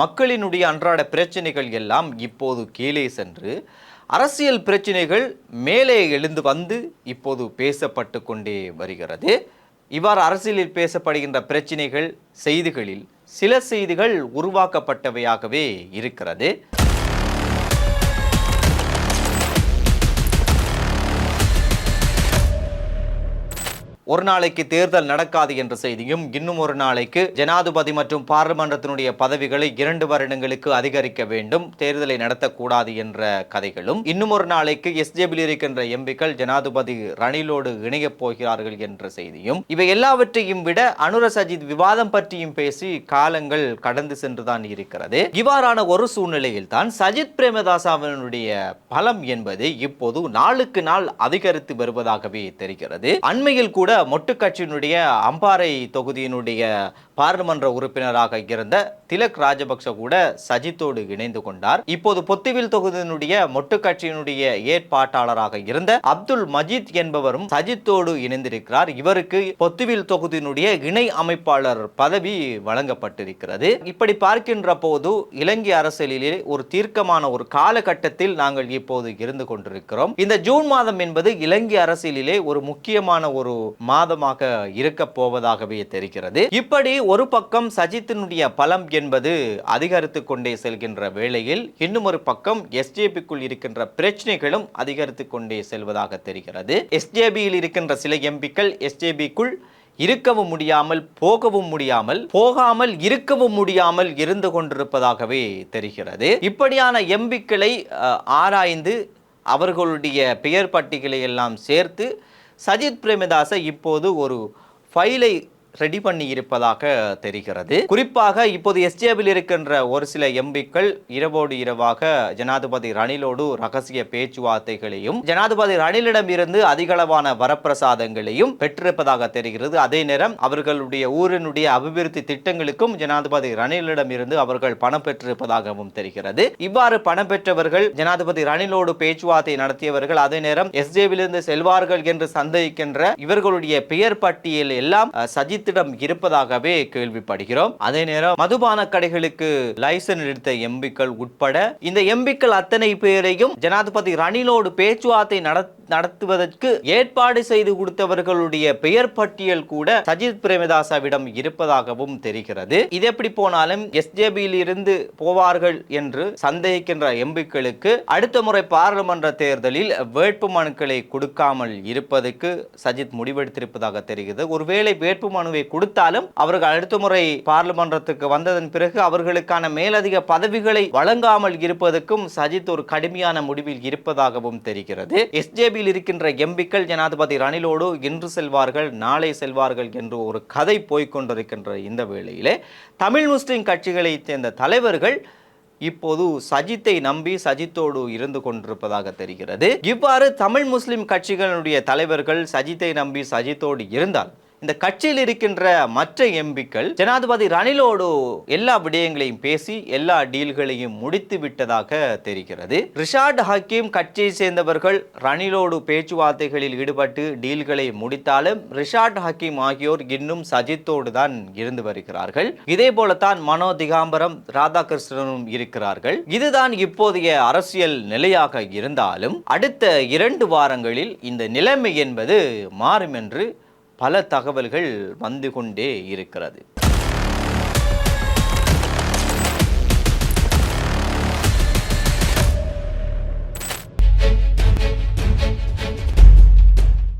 மக்களினுடைய அன்றாட பிரச்சனைகள் எல்லாம் இப்போது கீழே சென்று அரசியல் பிரச்சனைகள் மேலே எழுந்து வந்து இப்போது பேசப்பட்டு கொண்டே வருகிறது. இவ்வாறு அரசியலில் பேசப்படுகின்ற பிரச்சனைகள் செய்திகளில் சில செய்திகள் உருவாக்கப்பட்டவையாகவே இருக்கிறது. ஒரு நாளைக்கு தேர்தல் நடக்காது என்ற செய்தியும் இன்னும் ஒரு நாளைக்கு ஜனாதிபதி மற்றும் பாராளுமன்றத்தினுடைய பதவிகளை இரண்டு வருடங்களுக்கு அதிகரிக்க வேண்டும் தேர்தலை நடத்தக்கூடாது என்ற கதைகளும். இன்னும் ஒரு நாளைக்கு எஸ்ஜேபியில் இருக்கின்ற எம்பிக்கள் ஜனாதிபதி ரணிலோடு இணையப் போகிறார்கள் என்ற செய்தியும். இவை எல்லாவற்றையும் விட அனுர சஜித் விவாதம் பற்றியும் பேசி காலங்கள் கடந்து சென்றுதான் இருக்கிறது. இவ்வாறான ஒரு சூழ்நிலையில் தான் சஜித் பிரேமதாசாவினுடைய பலம் என்பது இப்போது நாளுக்கு நாள் அதிகரித்து வருவதாகவே தெரிகிறது. அண்மையில் கூட மொட்டுக்கட்சியினுடைய அம்பாறை தொகுதியினுடைய பாராளுமன்ற உறுப்பினராக இருந்த திலக் ராஜபக்ச கூட சஜித்தோடு இணைந்து கொண்டார். இப்போது பொத்துவில் தொகுதியினுடைய மொட்டுக்கட்சியினுடைய ஏற்பாட்டாளராக இருந்த அப்துல் மஜித் என்பவரும் சஜித்தோடு இணைந்திருக்கிறார். இவருக்கு பொத்துவில் தொகுதியினுடைய இணை அமைப்பாளர் பதவி வழங்கப்பட்டிருக்கிறது. இப்படி பார்க்கின்ற போது இலங்கை அரசியலிலே ஒரு தீர்க்கமான ஒரு காலகட்டத்தில் நாங்கள் இப்போது இருந்து கொண்டிருக்கிறோம். இந்த ஜூன் மாதம் என்பது இலங்கை அரசியலிலே ஒரு முக்கியமான ஒரு மாதமாக இருக்க போவதாகவே தெரிகிறது. இப்படி ஒரு பக்கம் சஜித்தினுடைய பலம் என்பது அதிகரித்து கொண்டே செல்கின்ற வேளையில் இன்னும் ஒரு பக்கம் எஸ்ஜேபிக்குள் இருக்கின்ற பிரச்சனைகளும் அதிகரித்து கொண்டே செல்வதாக தெரிகிறது. எஸ்ஜேபியில் இருக்கின்ற சில எம்பிக்கள் எஸ்ஜேபிக்குள் இருக்கவும் முடியாமல் போகவும் முடியாமல் போகாமல் இருக்கவும் முடியாமல் இருந்து கொண்டிருப்பதாகவே தெரிகிறது. இப்படியான எம்பிக்களை ஆராய்ந்து அவர்களுடைய பெயர் பட்டியலை எல்லாம் சேர்த்து சஜித் பிரேமதாசை இப்போது ஒரு ஃபைலை ரெடி பண்ணி இருப்பதாக தெரிகிறது. குறிப்பாக இப்போது எஸ்டிஏபில் இருக்கின்ற ஒரு சில எம்பிக்கள் இரவோடு இரவாக ஜனாதிபதி ரணிலோடு ரகசிய பேச்சுவார்த்தைகளையும் ஜனாதிபதி ரணிலிடம் இருந்து அதிகளவான வரப்பிரசாதங்களையும் பெற்றிருப்பதாக தெரிகிறது. அதே நேரம் அவர்களுடைய ஊரினுடைய அபிவிருத்தி திட்டங்களுக்கும் ஜனாதிபதி ரணிலிடம் இருந்து அவர்கள் பணம் பெற்றிருப்பதாகவும் தெரிகிறது. இவ்வாறு பணம் பெற்றவர்கள் ஜனாதிபதி ரணிலோடு பேச்சுவார்த்தை நடத்தியவர்கள் அதே நேரம் எஸ்ஜேவிலிருந்து செல்வார்கள் என்று சந்தேகிக்கின்ற இவர்களுடைய பெயர் பட்டியல் எல்லாம் சஜித் அஜித்திடம் இருப்பதாகவே கேள்விப்படுகிறோம். அதே நேரம் மதுபான கடைகளுக்கு லைசன்ஸ் எடுத்த எம்பிக்கள் உட்பட இந்த எம்பிக்கள் அத்தனை பேரையும் ஜனாதிபதி ரணிலோடு பேச்சுவார்த்தை நடத்த நடத்துவதற்கு ஏற்பாடு செய்து கொடுத்தவர்களுடைய பெயர் பட்டியல் கூட சஜித் பிரேமதாசாவிடம் இருப்பதாகவும் தெரிகிறது. இது எப்படி போனாலும் எஸ்ஜேபியில் இருந்து போவார்கள் என்று சந்தேகிக்கின்ற எம்பிக்களுக்கு அடுத்த முறை பாராளுமன்ற தேர்தலில் வேட்பு மனுக்களை கொடுக்காமல் இருப்பதற்கு சஜித் முடிவெடுத்திருப்பதாக தெரிகிறது. ஒருவேளை வேட்பு மனுவை கொடுத்தாலும் அவர்கள் அடுத்த முறை பாராளுமன்றத்துக்கு வந்ததன் பிறகு அவர்களுக்கான மேலதிக பதவிகளை வழங்காமல் இருப்பதற்கும் சஜித் ஒரு கடுமையான முடிவில் இருப்பதாகவும் தெரிகிறது. எஸ்ஜேபியில் இருக்கின்ற எம்பிக்கள் ஜனாதிபதி ரணிலோடு இன்று செல்வார்கள் நாளை செல்வார்கள் என்று ஒரு கதை போய்க்கொண்டிருக்கின்ற இந்த வேளையிலே தமிழ் முஸ்லிம் கட்சிகளைச் சேர்ந்த தலைவர்கள் இப்போது சஜித்தை நம்பி சஜித்தோடு இருந்து கொண்டிருப்பதாக தெரிகிறது. இவ்வாறு தமிழ் முஸ்லிம் கட்சிகளுடைய தலைவர்கள் சஜித்தை நம்பி சஜித்தோடு இருந்தால் இந்த கட்சியில் இருக்கின்ற மற்ற எம்பிக்கள் ஜனாதிபதி ரணிலோடு எல்லா விடயங்களையும் பேசி எல்லா டீல்களையும் முடித்து விட்டதாக தெரிகிறது. ரிஷாட் ஹக்கீம் கட்சியை சேர்ந்தவர்கள் ரணிலோடு பேச்சுவார்த்தைகளில் ஈடுபட்டு டீல்களை முடித்தாலும் ரிஷாட் ஹக்கீம் ஆகியோர் இன்னும் சஜித்தோடு தான் இருந்து வருகிறார்கள். இதே போலத்தான் மனோ திகாம்பரம் ராதாகிருஷ்ணனும் இருக்கிறார்கள். இதுதான் இப்போதைய அரசியல் நிலையாக இருந்தாலும் அடுத்த இரண்டு வாரங்களில் இந்த நிலைமை என்பது மாறும் என்று பல தகவல்கள் வந்து கொண்டே இருக்கிறது.